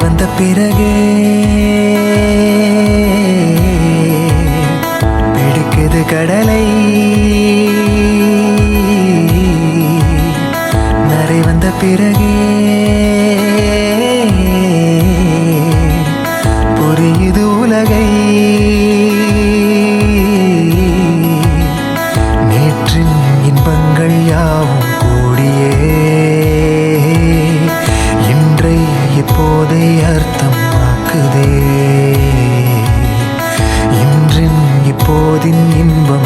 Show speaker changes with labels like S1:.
S1: வந்த பிறகு பிடிக்குது கடலை. நரை வந்த பிறகு புரியுது உலகை. போதை அர்த்தம் ஆக்குதே. இன்றின் இப்போதின் இன்பம்